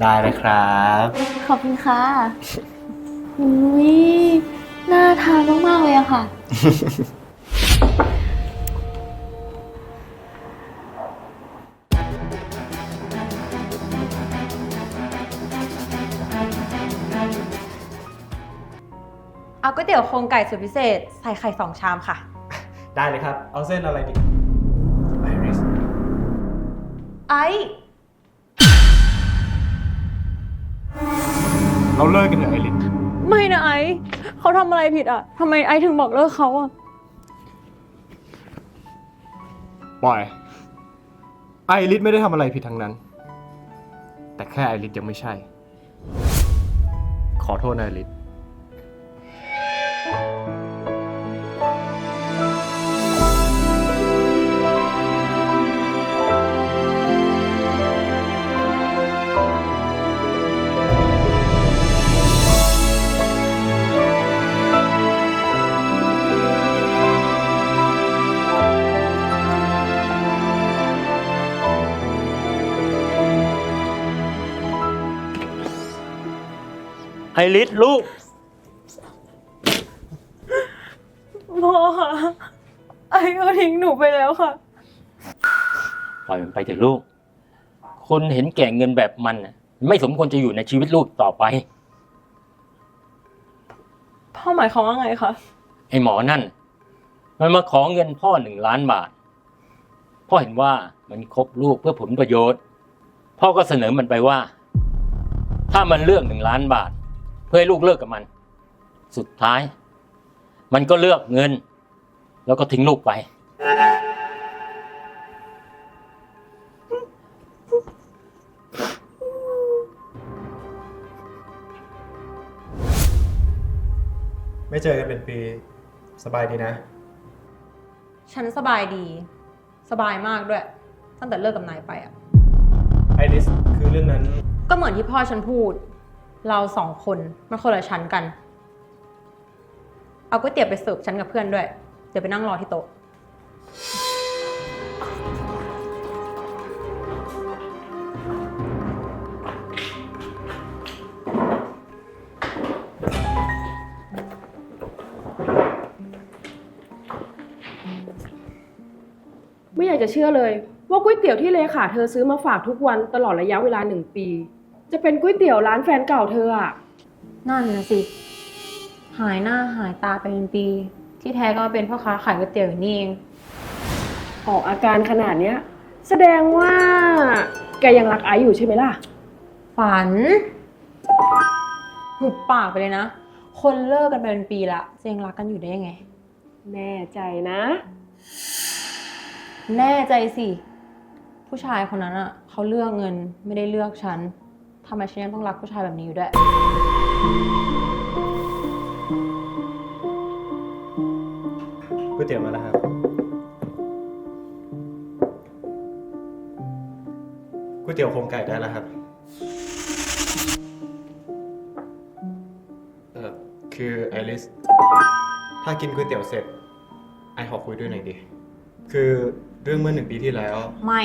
ได้เลยครับ ขอบคุณค่ะอุ้ยน่าทานมากๆเลยอะค่ะ เอาก๋วยเตี๋ยวโครงไก่สูตรพิเศษ ใส่ไข่สองชามค่ะ ได้เลยครับ เอาเส้นอะไรดีไอริสไอ้ เราเลิกกันเถอะไอริสไม่นะไอซ์เขาทำอะไรผิดอะทำไมไอซ์ถึงบอกเลิกเขาอะปล่อย ไอริสไม่ได้ทำอะไรผิดทั้งนั้น แต่แค่ไอริสยังไม่ใช่ ขอโทษนะไอริส ไอริสลูก พ่อค่ะไอซ์ก็ทิ้งหนูไปแล้วค่ะ ปล่อยมันไปเถอะลูก คนเห็นแก่เงินแบบมันน่ะไม่สมควรจะอยู่ในชีวิตลูกต่อไป พ่อหมายความว่าไงคะไอหมอนั่น มันมาขอเงินพ่อหนึ่งล้านบาท พ่อเห็นว่ามันคบลูกเพื่อผลประโยชน์ พ่อก็เสนอมันไปว่า ถ้ามันเลือกหนึ่งล้านบาท เพื่อให้ลูกเลิกกับมัน สุดท้าย มันก็เลือกเงิน แล้วก็ทิ้งลูกไป ไม่เจอกันเป็นปีสบายดีนะ ฉันสบายดี สบายมากด้วย ตั้งแต่เลิกกับนายไปอะไอริสคือเรื่องนั้น ก็เหมือนที่พ่อฉันพูด เราสองคนมันคนละชั้นกัน เอาก๋วยเตี๋ยวไปเสิร์ฟฉันกับเพื่อนด้วย เดี๋ยวไปนั่งรอที่โต๊ะ ไม่อยากจะเชื่อเลย ว่าก๋วยเตี๋ยวที่เลขาเธอซื้อมาฝากทุกวันตลอดระยะเวลาหนึ่งปี จะเป็นก๋วยเตี๋ยวร้านแฟนเก่าเธออะนั่นนะสิ หายหน้าหายตาไปเป็นปี ที่แท้ก็มาเป็นพ่อค้าขายก๋วยเตี๋ยวอยู่นี่เอง ออกอาการขนาดเนี้ย แสดงว่า แกยังรักไอซ์อยู่ใช่ไหมล่ะ ฝันหุบปากไปเลยนะ คนเลิกกันไปเป็นปีละจะยังรักกันอยู่ได้ยังไง แน่ใจนะ แน่ใจสิ ผู้ชายคนนั้นอะเขาเลือกเงินไม่ได้เลือกฉัน ทำไมฉันยังต้องรักผู้ชายแบบนี้อยู่ด้วย ก๋วยเตี๋ยวมาแล้วครับ ก๋วยเตี๋ยวโครงไก่ได้แล้วครับ เอ่อ คือไอริส ถ้ากินก๋วยเตี๋ยวเสร็จ ไอขอคุยด้วยหน่อยดิ คือเรื่องเมื่อหนึ่งปีที่แล้ว ไม่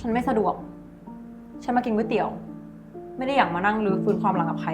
ฉันไม่สะดวก ฉันมากินก๋วยเตี๋ยว ไม่ได้อยากมานั่งรื้อฟื้นความหลังกับใคร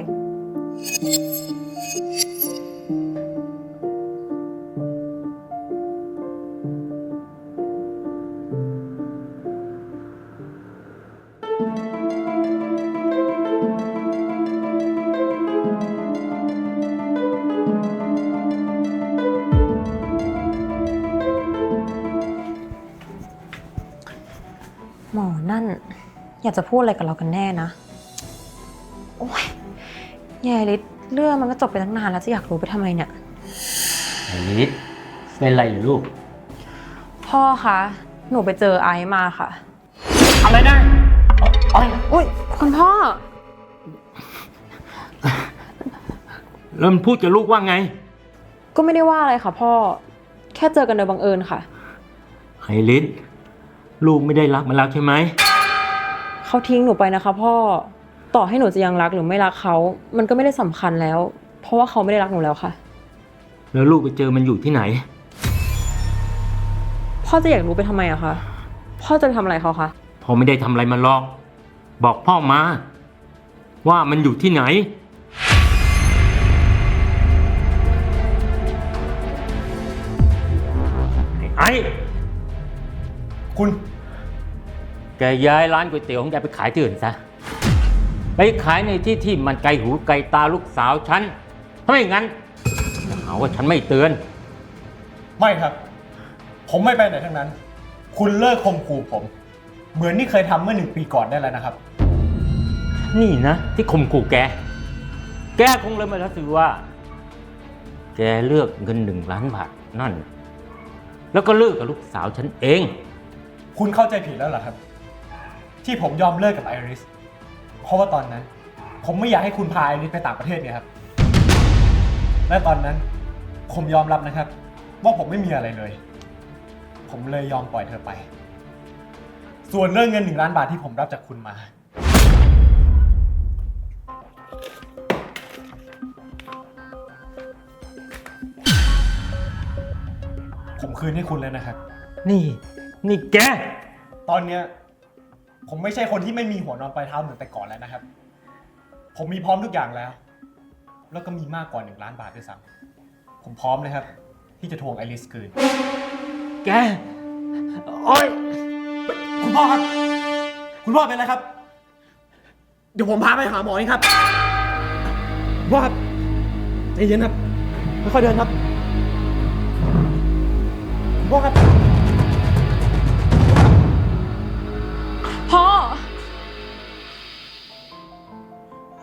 ากจะพูดอะไรกับเรากันแน่นะ โอ้ยแย่ลิศเรื่องมันก็จบไปตั้งนานแล้วจะอยากรู้ไปทำไมเนี่ยไอริสเป็นไรเหรือลูก พ่อคะ หนูไปเจอไอซ์มาค่ะ อะไรนะอ้อยอุ้ยคุณพ่อ แล้วมันพูดกับลูกว่าไง ก็ไม่ได้ว่าอะไรค่ะพ่อ แค่เจอกันโดยบังเอิญค่ะไอริสลูกไม่ได้รักมันแล้วใช่ไหม เขาทิ้งหนูไปนะคะ พ่อต่อให้หนูจะยังรักหรือไม่รักเขา มันก็ไม่ได้สำคัญแล้ว เพราะว่าเขาไม่ได้รักหนูแล้วค่ะ แล้วลูกไปเจอมันอยู่ที่ไหน พ่อจะอยากรู้ไปทำไมอะคะ พ่อจะไปทำอะไรเขาคะ พอไม่ได้ทำอะไรมันหรอก บอกพ่อมา ว่ามันอยู่ที่ไหน ไอ้คุณ แกย้ายร้านก๋วยเตี๋ยวของแกไปขายที่อื่นซะ ไปขายในที่ที่มันไกลหูไกลตาลูกสาวฉัน ถ้าไม่งั้นจะหาว่าฉันไม่เตือน ไม่ครับ ผมไม่ไปไหนทั้งนั้น คุณเลิกข่มขู่ผม เหมือนที่เคยทำเมื่อหนึ่งปีก่อนได้แล้วนะครับ นี่นะ ที่ข่มขู่แก แกคงเลยมาแล้วสิว่า แกเลือกเงินหนึ่งล้านบาทนั่น แล้วก็เลิกกับลูกสาวฉันเอง คุณเข้าใจผิดแล้วเหรอครับ ที่ผมยอมเลิกกับไอริส เพราะว่าตอนนั้น ผมไม่อยากให้คุณพาไอริสไปต่างประเทศเนี่ยครับ และตอนนั้น ผมยอมรับนะครับ ว่าผมไม่มีอะไรเลย ผมเลยยอมปล่อยเธอไป ส่วนเรื่องเงินหนึ่งล้านบาทที่ผมรับจากคุณมา ผมคืนให้คุณแล้วนะครับ นี่ นี่แก ตอนเนี้ย ผมไม่ใช่คนที่ไม่มีหัวนอนปลายเท้าเหมือนแต่ก่อนแล้วนะครับ ผมมีพร้อมทุกอย่างแล้ว แล้วก็มีมากกว่าหนึ่งล้านบาทด้วยซ้ำผมพร้อมเลยครับ ที่จะทวงไอริสคืน แก โอ๊ย คุณพ่อครับ คุณพ่อเป็นอะไรครับ เดี๋ยวผมพาไปหาหมอเองครับคุณพ่อครับใจเย็นครับ ค่อยๆเดินครับคุณพ่อครับ พ่อ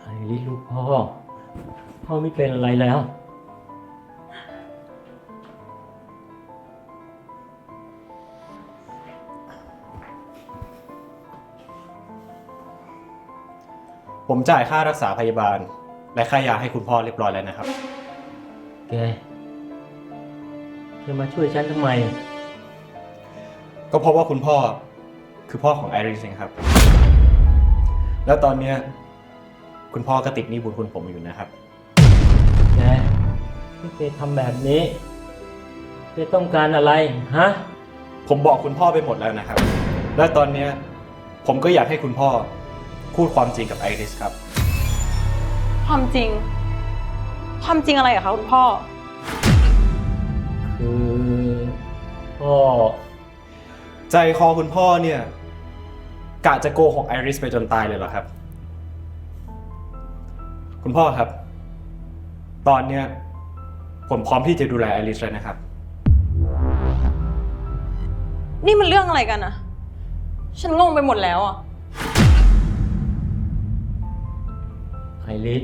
ไอ้ลูกพ่อ พ่อไม่เป็นอะไรแล้ว ผมจ่ายค่ารักษาพยาบาล และค่ายาให้คุณพ่อเรียบร้อยแล้วนะครับ แกจะมาช่วยฉันทำไม ก็เพราะว่าคุณพ่อ คือพ่อของไอริสเองครับ แล้วตอนเนี้ยคุณพ่อก็ติดหนี้บุญคุณผมอยู่นะครับแกที่แกทำแบบนี้แกต้องการอะไรฮะ ผมบอกคุณพ่อไปหมดแล้วนะครับ และตอนเนี้ยผมก็อยากให้คุณพ่อพูดความจริงกับไอริสครับ ความจริง ความจริงอะไรอะคะคุณพ่อ คือพ่อ ใจคอคุณพ่อเนี่ย กะจะโกหกไอริสไปจนตายเลยเหรอครับ คุณพ่อครับ ตอนเนี้ยผมพร้อมที่จะดูแลไอริสเลยนะครับ นี่มันเรื่องอะไรกันอะฉันงงไปหมดแล้วอะไอริส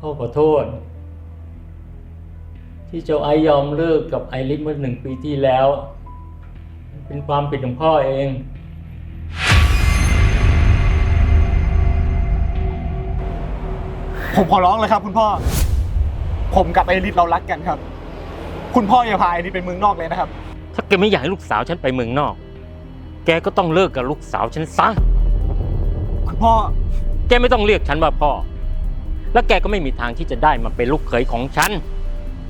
พ่อขอโทษ ที่เจ้าไอยอมเลิกกับไอริสเมื่อหนึ่งปีที่แล้ว เป็นความผิดของพ่อเอง ผมขอร้องเลยครับ คุณพ่อ ผมกับไอริสเรารักกันครับ คุณพ่ออย่าพาไอริสไปเมืองนอกเลยนะครับ ถ้าแกไม่อยากให้ลูกสาวฉันไปเมืองนอก แกก็ต้องเลิกกับลูกสาวฉันซะ คุณพ่อ แกไม่ต้องเรียกฉันว่าพ่อ แล้วแกก็ไม่มีทางที่จะได้มาเป็นลูกเขยของฉัน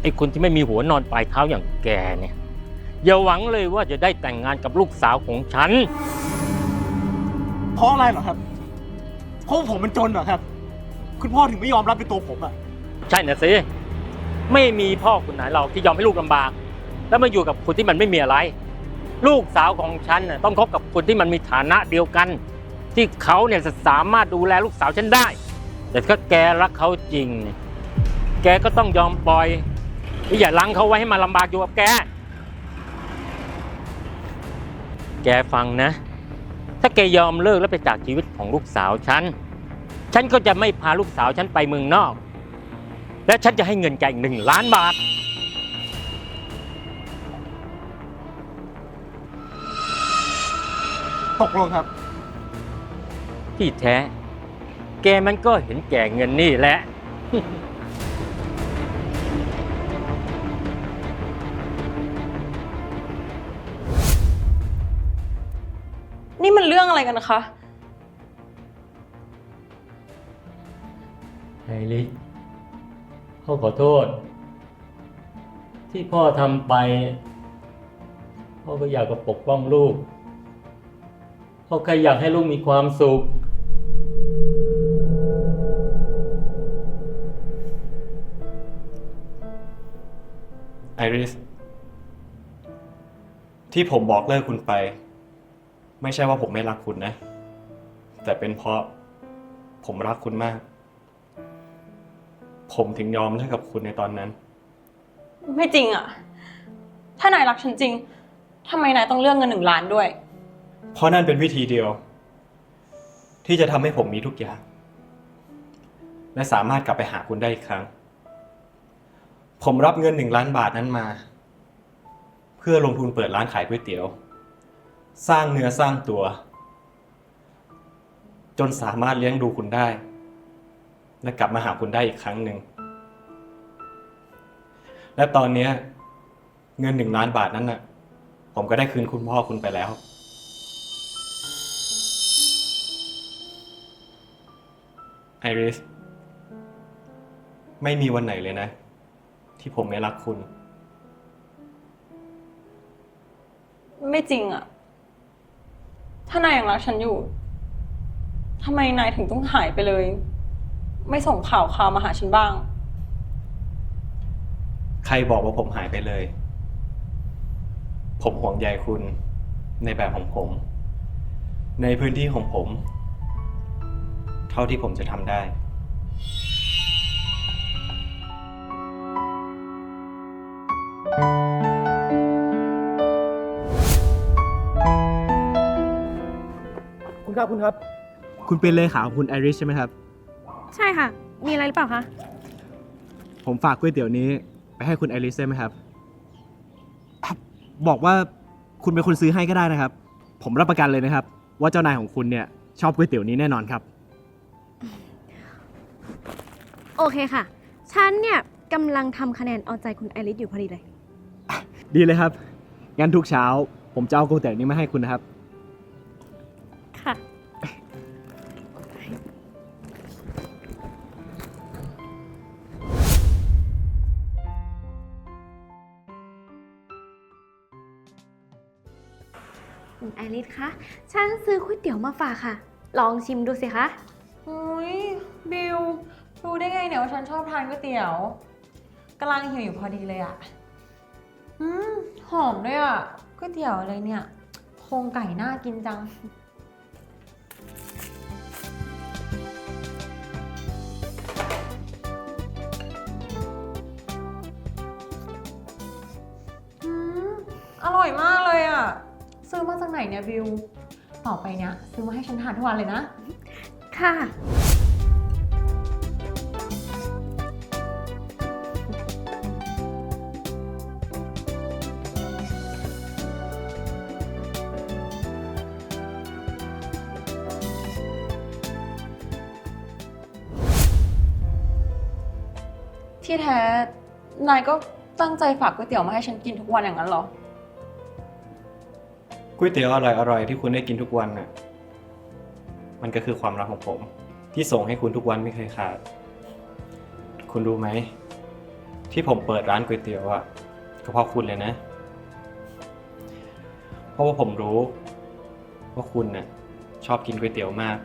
ไอ้คนที่ไม่มีหัวนอนปลายเท้าอย่างแกเนี่ย อย่าหวังเลยว่าจะได้แต่งงานกับลูกสาวของฉัน เพราะอะไรเหรอครับ เพราะว่าผมมันจนเหรอครับ คุณพ่อถึงไม่ยอมรับเป็นตัวผมอะใช่นะสิ ไม่มีพ่อคนไหนเราที่ยอมให้ลูกลำบาก แล้วมาอยู่กับคนที่มันไม่มีอะไร ลูกสาวของฉันน่ะต้องคบกับคนที่มันมีฐานะเดียวกัน ที่เขาเนี่ยจะสามารถดูแลลูกสาวฉันได้ แต่ถ้าแกรักเขาจริงเนี่ยแกก็ต้องยอมปล่อยอย่าลังเขาไว้ให้มาลำบากอยู่กับแก แกฟังนะ ถ้าแกยอมเลิกแล้วไปจากชีวิตของลูกสาวฉัน ฉันก็จะไม่พาลูกสาวฉันไปเมืองนอก และฉันจะให้เงินแกอีกหนึ่งล้านบาท ตกลงครับ ที่แท้ แกมันก็เห็นแก่เงินนี่แหละ มันเรื่องอะไรกันนะคะ ไอริสพ่อขอโทษ ที่พ่อทำไป พ่อก็อยากจะปกป้องลูก พ่อแค่อยากให้ลูกมีความสุข ไอริส ที่ผมบอกเลิกคุณไป ไม่ใช่ว่าผมไม่รักคุณนะ แต่เป็นเพราะผมรักคุณมาก ผมถึงยอมเลิกกับคุณในตอนนั้น ไม่จริงอะถ้านายรักฉันจริงทำไมนายต้องเลือกเงินหนึ่งล้านด้วย เพราะนั่นเป็นวิธีเดียว ที่จะทำให้ผมมีทุกอย่าง และสามารถกลับไปหาคุณได้อีกครั้ง ผมรับเงินหนึ่งล้านบาทนั้นมา เพื่อลงทุนเปิดร้านขายก๋วยเตี๋ยว สร้างเนื้อสร้างตัว จนสามารถเลี้ยงดูคุณได้ และกลับมาหาคุณได้อีกครั้งหนึ่ง และตอนนี้เงินหนึ่งล้านบาทนั้นน่ะ ผมก็ได้คืนคุณพ่อคุณไปแล้ว ไอริส ไม่มีวันไหนเลยนะ ที่ผมไม่รักคุณ ไม่จริงอะ ถ้านายยังรักฉันอยู่ทำไมนายถึงต้องหายไปเลย ไม่ส่งข่าวข่าวมาหาฉันบ้าง ใครบอกว่าผมหายไปเลย ผมห่วงใยคุณในแบบของผม ในพื้นที่ของผม เท่าที่ผมจะทำได้ คุณครับคุณครับ คุณเป็นเลขาของคุณไอริสใช่ไหมครับ ใช่ค่ะ มีอะไรหรือเปล่าคะ ผมฝากก๋วยเตี๋ยวนี้ ไปให้คุณไอริสได้ไหมครับอะบอกว่าคุณเป็นคนซื้อให้ก็ได้นะครับ ผมรับประกันเลยนะครับ ว่าเจ้านายของคุณเนี่ยชอบก๋วยเตี๋ยวนี้แน่นอนครับ โอเคค่ะ ฉันเนี่ยกำลังทำคะแนนเอาใจคุณไอริสอยู่พอดีเลย ดีเลยครับ งั้นทุกเช้า ผมจะเอาก๋วยเตี๋ยวนี้มาให้คุณนะครับ คุณไอริสคะ ฉันซื้อก๋วยเตี๋ยวมาฝากค่ะ ลองชิมดูสิคะ อุ้ยบิวรู้ได้ไงเนี่ยว่าฉันชอบทานก๋วยเตี๋ยวกำลังหิวอยู่พอดีเลยอะอืมหอมด้วยอะก๋วยเตี๋ยวอะไรเนี่ยโครงไก่น่ากินจัง อืมอร่อยมากเลยอะ ซื้อมาจากไหนเนี่ยบิว ต่อไปเนี่ยซื้อมาให้ฉันทานทุกวันเลยนะ ค่ะ ที่แท้ นายก็ตั้งใจฝากก๋วยเตี๋ยวมาให้ฉันกินทุกวันอย่างนั้นเหรอ ก๋วยเตี๋ยวอร่อยๆที่คุณได้กินทุกวันน่ะ มันก็คือความรักของผม ที่ส่งให้คุณทุกวันไม่เคยขาด คุณรู้ไหม ที่ผมเปิดร้านก๋วยเตี๋ยวอะก็เพราะคุณเลยนะ เพราะว่าผมรู้ ว่าคุณน่ะชอบกินก๋วยเตี๋ยวมาก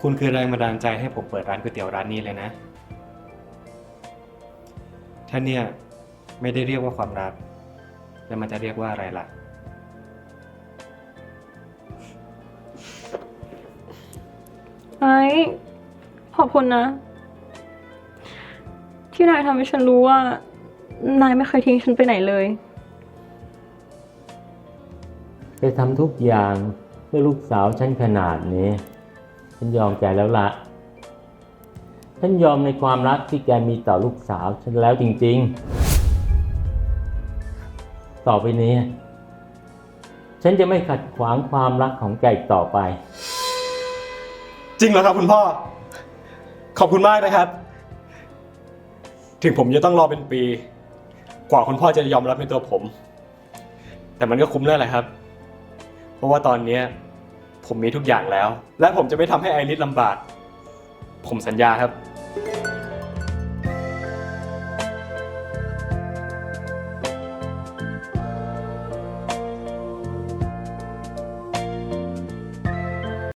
คุณคือแรงบันดาลใจให้ผมเปิดร้านก๋วยเตี๋ยวร้านนี้เลยนะ ถ้าเนี่ยไม่ได้เรียกว่าความรัก แล้วมันจะเรียกว่าอะไรล่ะ ไอ้ขอบคุณนะ ที่นายทำให้ฉันรู้ว่า นายไม่เคยทิ้งฉันไปไหนเลย ไปทำทุกอย่างเพื่อลูกสาวฉันขนาดนี้ ฉันยอมแกแล้วละฉันยอมในความรักที่แกมีต่อลูกสาวฉันแล้วจริง ๆ ต่อไปนี้ ฉันจะไม่ขัดขวางความรักของแกอีกต่อไป จริงเหรอครับคุณพ่อ ขอบคุณมากนะครับ ถึงผมจะต้องรอเป็นปี กว่าคุณพ่อจะยอมรับในตัวผม แต่มันก็คุ้มแล้วแหละครับ เพราะว่าตอนเนี้ยผมมีทุกอย่างแล้ว และผมจะไม่ทำให้ไอริสลำบาก ผมสัญญาครับ